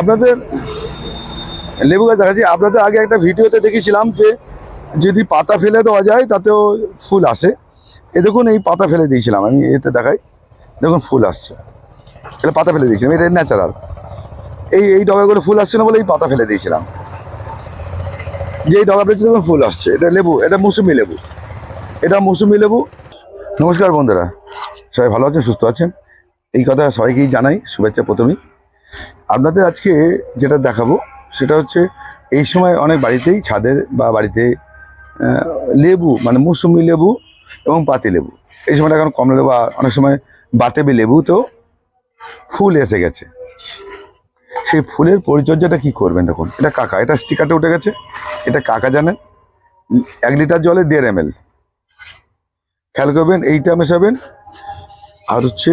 আপনাদের লেবু গাছ দেখাচ্ছি। আপনাদের আগে একটা ভিডিওতে দেখেছিলাম যে যদি পাতা ফেলে দেওয়া যায়, তাতেও ফুল আসে। এ দেখুন, এই পাতা ফেলে দিয়েছিলাম আমি, এতে দেখাই। দেখুন, ফুল আসছে। এটা পাতা ফেলে দিয়েছিলাম, এটা ন্যাচারাল এই এই ডগাগুলো ফুল আসছে না বলে এই পাতা ফেলে দিয়েছিলাম। যে এই ডগা পেয়েছে দেখুন, ফুল আসছে। এটা লেবু, এটা মৌসুমি লেবু। এটা মৌসুমি লেবু। নমস্কার বন্ধুরা, সবাই ভালো আছেন, সুস্থ আছেন? এই কথা সবাইকেই জানাই শুভেচ্ছা প্রথমেই। আপনাদের আজকে যেটা দেখাবো, সেটা হচ্ছে এই সময় অনেক বাড়িতেই ছাদের বা বাড়িতে লেবু মানে মৌসুমি লেবু এবং পাতি লেবু। এই সময়টা এখন কমলা লেবু অনেক সময় বাতেবি লেবুতেও ফুল এসে গেছে। সেই ফুলের পরিচর্যাটা কি করবেন দেখুন। এটা কাকা, এটা স্টিকারটা উঠে গেছে। এটা কাকা জানেন। এক লিটার জলে দেড় এম এল খেয়াল করবেন, এইটা মেশাবেন। আর হচ্ছে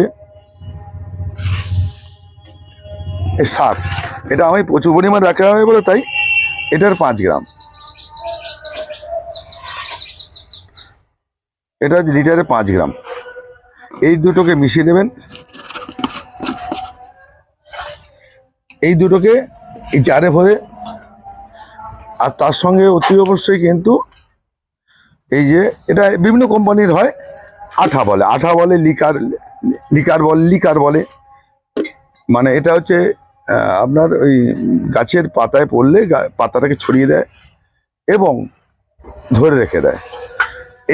সার। এটা আমি প্রচুর পরিমাণ রাখা হয় বলে তাই এটার পাঁচ গ্রাম। এটা লিটারে পাঁচ গ্রাম। এই দুটোকে মিশিয়ে নেবেন এই দুটোকে এই জারে ভরে। আর তার সঙ্গে অতি অবশ্যই কিন্তু এই যে এটা বিভিন্ন কোম্পানির হয়, আঠা বলে। আঠা বলে লিকার লিকার বলে লিকার বলে। মানে এটা হচ্ছে আপনার ওই গাছের পাতায় পড়লে পাতাটাকে ছড়িয়ে দেয় এবং ধরে রেখে দেয়।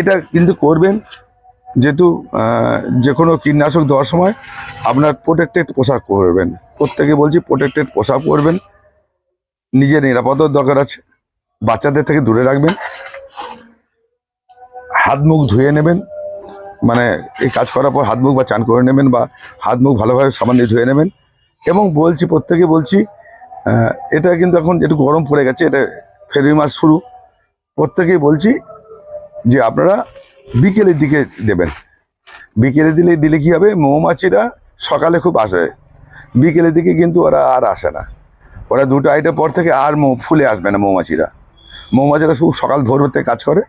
এটা কিন্তু করবেন যেহেতু যে কোনো কীটনাশক দেওয়ার সময় আপনার প্রোটেক্টেড পোশাক করবেন প্রত্যেকে বলছি প্রোটেক্টেড পোশাক করবেন নিজের নিরাপত্তার দরকার আছে। বাচ্চাদের থেকে দূরে রাখবেন। হাত মুখ ধুয়ে নেবেন। মানে এই কাজ করার পর হাত মুখ বা চান করে নেবেন বা হাত মুখ ভালোভাবে সাবান দিয়ে ধুয়ে নেবেন। এবং বলছি, প্রত্যেকে বলছি এটা কিন্তু এখন একটু গরম পড়ে গেছে, এটা ফেব্রুয়ারি মাস শুরু, প্রত্যেকেই বলছি যে আপনারা বিকেলের দিকে দেবেন। বিকেলে দিলে দিলে কি হবে? মৌমাছিরা সকালে খুব আসে। বিকেলের দিকে কিন্তু ওরা আর আসে না। ওরা দুটো আইটের পর থেকে আর মৌ, ফুলে আসবে না মৌমাছিরা। মৌমাছিরা খুব সকাল ভোর হতে কাজ করে।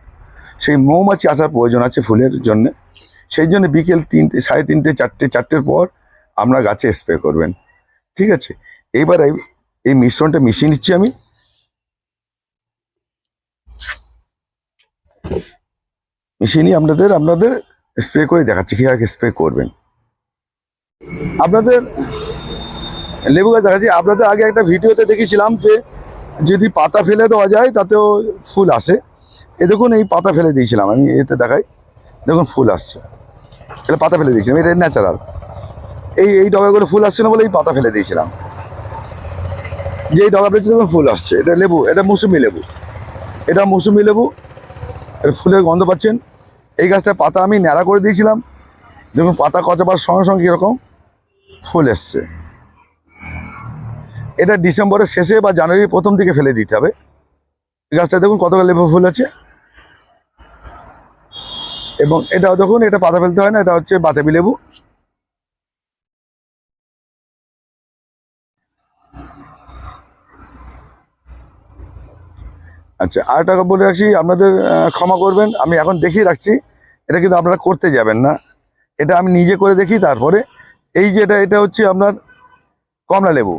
সেই মৌমাছি আসার প্রয়োজন আছে ফুলের জন্য। সেই জন্য বিকেল তিনটে, সাড়ে তিনটে, চারটে, চারটের পর আপনার গাছে স্প্রে করবেন। ঠিক আছে? এইবার এই- মিশ্রণটা মিশিয়ে নিচ্ছি আমি। মিশিয়ে নিয়ে আপনাদের আপনাদের স্প্রে করে দেখাচ্ছি কীভাবে স্প্রে করবেন। আপনাদের, লেবু গাছ দেখাচ্ছি। আপনাদের আগে একটা ভিডিওতে দেখেছিলাম যে, যদি পাতা ফেলে দেওয়া যায়, তাতেও ফুল আসে। এ দেখুন, এই পাতা ফেলে দিয়েছিলাম, আমি এতে দেখাই। দেখুন, ফুল আসছে। এটা পাতা ফেলে দিয়েছিলাম, এটা ন্যাচারাল এই এই ডগাগুলো ফুল আসছে না বলে এই পাতা ফেলে দিয়েছিলাম। যে এই ডগা পেয়েছে ফুল আসছে। এটা লেবু, এটা মৌসুমি লেবু। এটা মৌসুমি লেবু এর ফুলের গন্ধ পাচ্ছেন। এই গাছটার পাতা আমি ন্যাড়া করে দিয়েছিলাম। দেখুন পাতা কচাবার সঙ্গে সঙ্গে কীরকম ফুল এসছে। এটা ডিসেম্বরের শেষে বা জানুয়ারির প্রথম দিকে ফেলে দিতে হবে। এই গাছটা দেখুন কতগুলো লেবু ফুল আছে। এবং এটাও দেখুন, এটা পাতা ফেলতে হয় না, এটা হচ্ছে বাতাবি লেবু। আচ্ছা আর টাকা বলে রাখছি, আপনাদের ক্ষমা করবেন। আমি এখন দেখিয়ে রাখছি, এটা কিন্তু আপনারা করতে যাবেন না। এটা আমি নিজে করে দেখি, তারপরে এই যে এটা এটা হচ্ছে আপনার কমলা লেবু।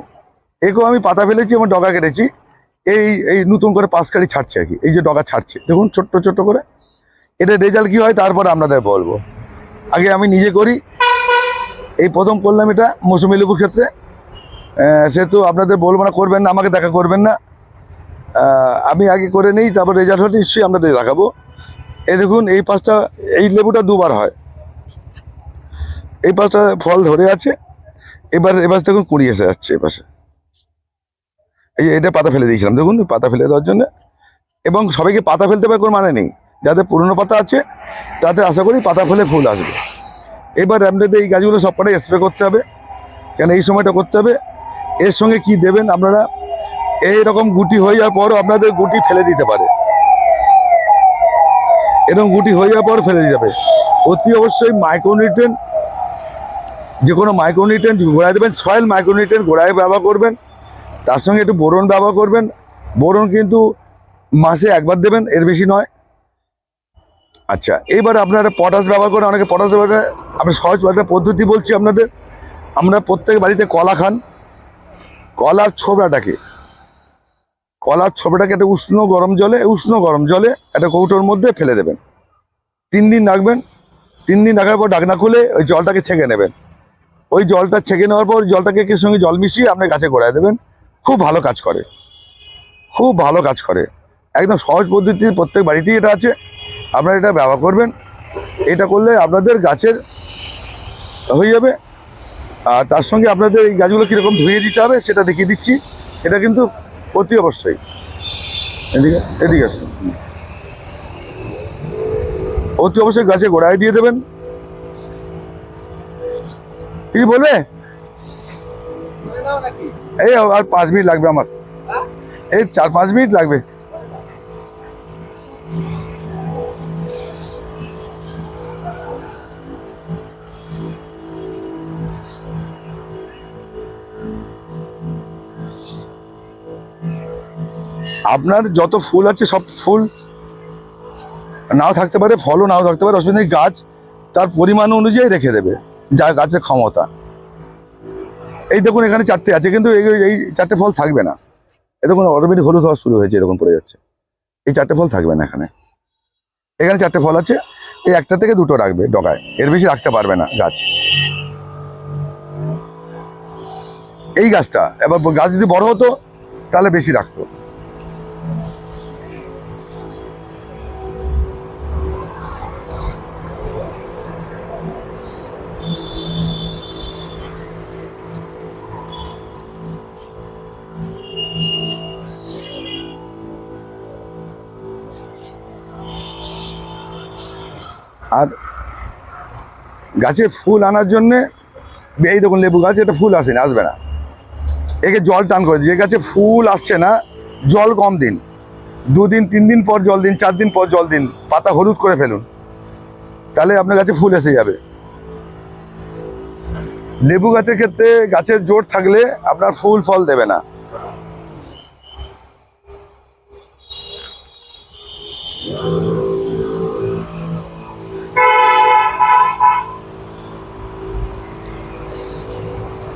একেও আমি পাতা ফেলেছি এবং ডগা কেটেছি। এই এই নতুন করে পাঁচ কাঠি ছাড়ছে আর কি, এই যে ডগা ছাড়ছে। দেখুন, ছোট্ট ছোট্ট করে। এটা রেজাল্ট কী হয়, তারপরে আপনাদের বলব। আগে আমি নিজে করি। এই প্রথম করলাম এটা মৌসুমি লেবুর ক্ষেত্রে। সেহেতু আপনাদের বলব না, করবেন না, আমাকে দেখা করবেন না। আমি আগে করে নিই, তারপর রেজাল্ট হলে নিশ্চয়ই আপনাদের দেখাবো। এই দেখুন, এই পাঁচটা, এই লেবুটা দুবার হয়। এই পাঁচটা ফল ধরে আছে, এবার এবার দেখুন কুড়ি এসে যাচ্ছে এই পাশে। এই যে, এটা পাতা ফেলে দিয়েছিলাম, দেখুন, পাতা ফেলে দেওয়ার জন্য। এবং সবাইকে পাতা ফেলতে পারে কোনো মানে নেই, যাদের পুরনো পাতা আছে, তাদের আশা করি পাতা ফেলে ফুল আসবে। এবার আপনাদের এই গাছগুলো সবকটাই স্প্রে করতে হবে, কেন এই সময়টা করতে হবে, এর সঙ্গে কি দেবেন আপনারা এই রকম গুটি হয়ে যাওয়ার পরও আপনাদের গুটি ফেলে দিতে পারে। এরকম গুটি হয়ে যাওয়ার পর ফেলে দিতে হবে অতি অবশ্যই মাইক্রোনিউট্রেন যে কোনো মাইক্রোনিউট্রেন গোড়ায় দেবেন সয়েল মাইক্রোনিউট্রেন গোড়ায় ব্যবহার করবেন, তার সঙ্গে একটু বোরন ব্যবহার করবেন। বোরন কিন্তু মাসে একবার দেবেন, এর বেশি নয়। আচ্ছা এইবার আপনারা পটাশ ব্যবহার করে, অনেকে পটাশ ব্যবহার করে আমি সহজ একটা পদ্ধতি বলছি আপনাদের। আমরা প্রত্যেক বাড়িতে কলা খান। কলার ছোবড়াটাকে কলার ছোবড়াটাকে একটা উষ্ণ গরম জলে উষ্ণ গরম জলে একটা কৌটোর মধ্যে ফেলে দেবেন। তিন দিন রাখবেন। তিন দিন রাখার পর ডাকনা খুলে ওই জলটাকে ছেঁকে নেবেন। ওই জলটা ছেঁকে নেওয়ার পর জলটাকে এর সঙ্গে জল মিশিয়ে আপনি গাছে গোড়ায় দেবেন। খুব ভালো কাজ করে। খুব ভালো কাজ করে। একদম সহজ পদ্ধতি প্রত্যেক বাড়িতেই এটা আছে। আপনারা এটা ব্যবহার করবেন। এটা করলে আপনাদের গাছের হয়ে যাবে। আর তার সঙ্গে আপনাদের এই গাছগুলো কীরকম ধুয়ে দিতে হবে সেটা দেখিয়ে দিচ্ছি। এটা কিন্তু অতি অবশ্যই। এদিকে এদিকে আসুন। অতি অবশ্যই গাছে গোড়ায় দিয়ে দেবেন। কি বলবে? এই আর পাঁচ মিনিট লাগবে আমার। এই চার পাঁচ মিনিট লাগবে। আপনার যত ফুল আছে সব ফুল নাও থাকতে পারে, ফলও নাও থাকতে পারে, অসুবিধা নেই, গাছ তার পরিমাণ অনুযায়ী রেখে দেবে, যা গাছের ক্ষমতা। এই দেখুন এখানে চারটে আছে, কিন্তু এই চারটে ফল থাকবে না। এ দেখুন অটোমেটিক হলুদ হওয়া শুরু হয়েছে, এরকম পড়ে যাচ্ছে। এই চারটে ফল থাকবে না এখানে। এখানে চারটে ফল আছে, এই একটা থেকে দুটো রাখবে ডগায়, এর বেশি রাখতে পারবে না গাছ। এই গাছটা, এবার গাছ যদি বড় হতো, তাহলে বেশি রাখতো। আর গাছে ফুল আনার জন্যে, এই দেখুন লেবু গাছ, এটা ফুল আসেনি, আসবে না। একে জল টান করে যে গাছে ফুল আসছে না, জল কম দিন। দুদিন তিন দিন পর জল দিন চার দিন পর জল দিন, পাতা হলুদ করে ফেলুন। তাহলে আপনার গাছে ফুল এসে যাবে। লেবু গাছের ক্ষেত্রে গাছের জোর থাকলে আপনার ফুল ফল দেবে না।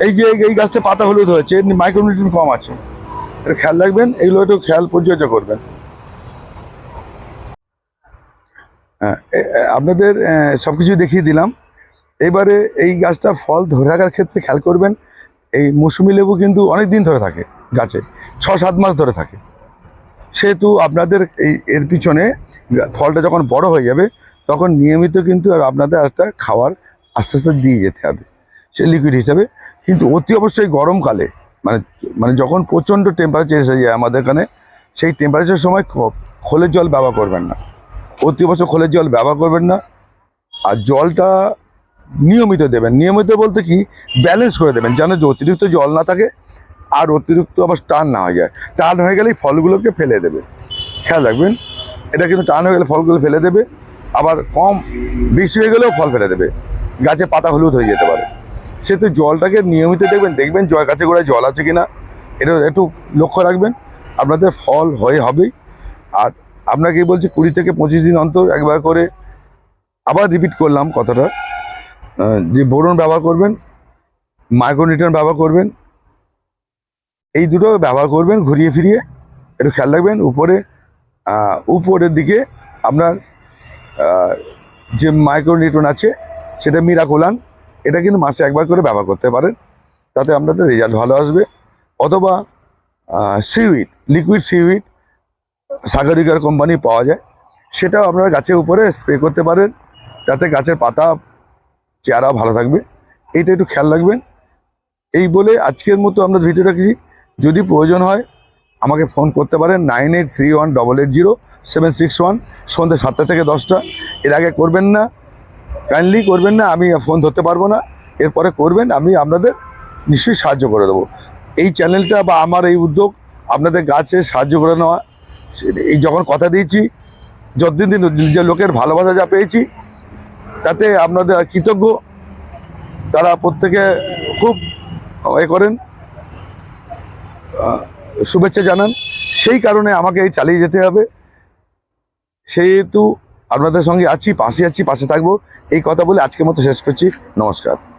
এই যে এই- গাছটা পাতা হলুদ হয়েছে মাইক্রোনিউট্রিন কম আছে। এটা খেয়াল রাখবেন এগুলো একটু খেয়াল পরিচর্যা করবেন। হ্যাঁ, আপনাদের সব কিছু দেখিয়ে দিলাম। এবারে এই গাছটা ফল ধরে রাখার ক্ষেত্রে খেয়াল করবেন এই মৌসুমি লেবু কিন্তু অনেক দিন ধরে থাকে গাছে ছ সাত মাস ধরে থাকে। সেহেতু আপনাদের এই এর পিছনে ফলটা যখন বড় হয়ে যাবে তখন নিয়মিত কিন্তু আর আপনাদের একটা খাবার আস্তে আস্তে দিয়ে যেতে হবে। সে লিকুইড হিসাবে কিন্তু অতি অবশ্যই গরমকালে মানে মানে যখন প্রচণ্ড টেম্পারেচার এসে যায় আমাদের এখানে, সেই টেম্পারেচার সময় খোলের জল ব্যবহার করবেন না। অতি অবশ্যই খোলের জল ব্যবহার করবেন না। আর জলটা নিয়মিত দেবেন। নিয়মিত বলতে কি? ব্যালেন্স করে দেবেন, যেন যে অতিরিক্ত জল না থাকে আর অতিরিক্ত আবার টান না হয়ে যায়। টান হয়ে গেলেই ফলগুলোকে ফেলে দেবে। খেয়াল রাখবেন, এটা কিন্তু টান হয়ে গেলে ফলগুলো ফেলে দেবে, আবার কম বেশি হয়ে গেলেও ফল ফেলে দেবে। গাছে পাতা হলুদ হয়ে যেতে সেহেতু জলটাকে নিয়মিত দেখবেন দেখবেন জল কাছে গোড়ায় জল আছে কিনা, এটা একটু লক্ষ্য রাখবেন। আপনাদের ফল হয়ে হবেই। আর আপনাকে বলছি, কুড়ি থেকে পঁচিশ দিন অন্তর একবার করে আবার রিপিট করলাম কথাটা। যে বোরন ব্যবহার করবেন মাইক্রোনিউট্রিয়েন্ট ব্যবহার করবেন, এই দুটো ব্যবহার করবেন ঘুরিয়ে ফিরিয়ে। একটু খেয়াল রাখবেন, উপরে উপরের দিকে আপনার যে মাইক্রোনিউট্রন আছে, সেটা মিরাকোলান এটা কিন্তু মাসে একবার করে ব্যবহার করতে পারেন। তাতে আপনাদের রেজাল্ট ভালো আসবে। অথবা সিউইড লিকুইড সিউইড সাগরিকার কোম্পানি পাওয়া যায়। সেটাও আপনারা গাছের উপরে স্প্রে করতে পারেন। তাতে গাছের পাতা, চেহারা ভালো থাকবে। এইটা একটু খেয়াল রাখবেন। এই বলে আজকের মতো আমরা ভিডিও রাখছি। যদি প্রয়োজন হয়, আমাকে ফোন করতে পারেন nine eight three one double eight zero seven six one সন্ধ্যে সাতটা থেকে দশটা। এর আগে করবেন না কাইন্ডলি করবেন না, আমি ফোন ধরতে পারব না। এরপরে করবেন, আমি আপনাদের নিশ্চয়ই সাহায্য করে দেবো। এই চ্যানেলটা বা আমার এই উদ্যোগ, আপনাদের গাছে সাহায্য করে নেওয়া। এই যখন কথা দিয়েছি, যতদিন দিন নিজের লোকের ভালোবাসা যা পেয়েছি, তাতে আপনাদের কৃতজ্ঞ। তারা প্রত্যেকে খুব এ করেন শুভেচ্ছা জানান। সেই কারণে আমাকে এই চালিয়ে যেতে হবে। সেহেতু আপনাদের সঙ্গে আছি পাশে আছি, পাশে থাকব। এই কথা বলে আজকের মতো শেষ করছি। নমস্কার।